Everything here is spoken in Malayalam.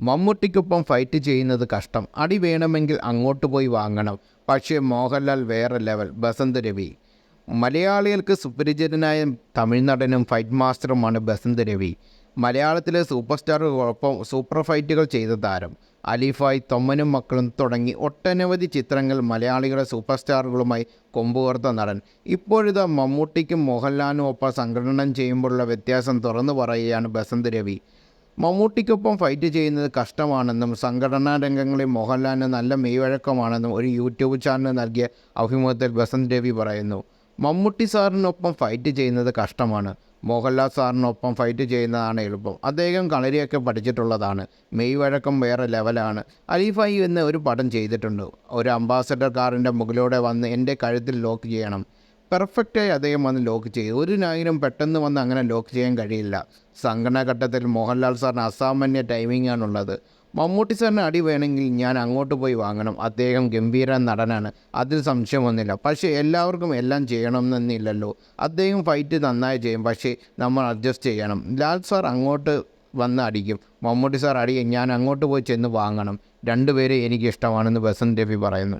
മമ്മൂട്ടിക്കൊപ്പം ഫൈറ്റ് ചെയ്യുന്നത് കഷ്ടം. അടി വേണമെങ്കിൽ അങ്ങോട്ട് പോയി വാങ്ങണം. പക്ഷേ മോഹൻലാൽ വേറെ ലെവൽ ബസന്ത് രവി. മലയാളികൾക്ക് സുപരിചിതനായ തമിഴ് നടനും ഫൈറ്റ് മാസ്റ്ററുമാണ് ബസന്ത് രവി. മലയാളത്തിലെ സൂപ്പർ സ്റ്റാറുകൾക്കൊപ്പം സൂപ്പർ ഫൈറ്റുകൾ ചെയ്ത താരം. അലിഫായ് തൊമ്മനും മക്കളും തുടങ്ങി ഒട്ടനവധി ചിത്രങ്ങൾ മലയാളികളുടെ സൂപ്പർ സ്റ്റാറുകളുമായി കൊമ്പുകോർത്ത നടൻ. ഇപ്പോഴിതാ മമ്മൂട്ടിക്കും മോഹൻലാലിനും ഒപ്പം സംഘടനം ചെയ്യുമ്പോഴുള്ള വ്യത്യാസം തുറന്നു പറയുകയാണ് ബസന്ത് രവി. മമ്മൂട്ടിക്കൊപ്പം ഫൈറ്റ് ചെയ്യുന്നത് കഷ്ടമാണെന്നും സംഘടനാ രംഗങ്ങളിൽ മോഹൻലാലിന് നല്ല മെയ്വഴക്കമാണെന്നും ഒരു യൂട്യൂബ് ചാനൽ നൽകിയ അഭിമുഖത്തിൽ ബസന്ത് രവി പറയുന്നു. മമ്മൂട്ടി സാറിനൊപ്പം ഫൈറ്റ് ചെയ്യുന്നത് കഷ്ടമാണ്. മോഹൻലാൽ സാറിനൊപ്പം ഫൈറ്റ് ചെയ്യുന്നതാണ് എളുപ്പം. അദ്ദേഹം കളരിയൊക്കെ പഠിച്ചിട്ടുള്ളതാണ്. മെയ് വഴക്കം വേറെ ലെവലാണ് അലിഫായി എന്ന് ഒരു പടം ചെയ്തിട്ടുണ്ട്. ഒരു അംബാസഡർ കാറിന്റെ മുകളിലൂടെ വന്ന് എന്റെ കഴുത്തിൽ ലോക്ക് ചെയ്യണം. പെർഫെക്റ്റായി അദ്ദേഹം വന്ന് ലോക്ക് ചെയ്തു. ഒരു നായകനും പെട്ടെന്ന് വന്ന് അങ്ങനെ ലോക്ക് ചെയ്യാൻ കഴിയില്ല. സംഘടനാഘട്ടത്തിൽ മോഹൻലാൽ സാറിന് അസാമാന്യ ടൈമിംഗ് ആണുള്ളത്. മമ്മൂട്ടി സാറിന് അടി വേണമെങ്കിൽ ഞാൻ അങ്ങോട്ട് പോയി വാങ്ങണം. അദ്ദേഹം ഗംഭീര നടനാണ്. അതിൽ സംശയമൊന്നുമില്ല പക്ഷേ എല്ലാവർക്കും എല്ലാം ചെയ്യണമെന്നില്ലല്ലോ. അദ്ദേഹം ഫൈറ്റ് നന്നായി ചെയ്യും. പക്ഷേ നമ്മൾ അഡ്ജസ്റ്റ് ചെയ്യണം. ലാൽ സാർ അങ്ങോട്ട് വന്ന് അടിക്കും. മമ്മൂട്ടി സാർ അടിയും ഞാൻ അങ്ങോട്ട് പോയി ചെന്ന് വാങ്ങണം. രണ്ടുപേരെ എനിക്ക് ഇഷ്ടമാണെന്ന് ബസന്ത് രവി പറയുന്നു.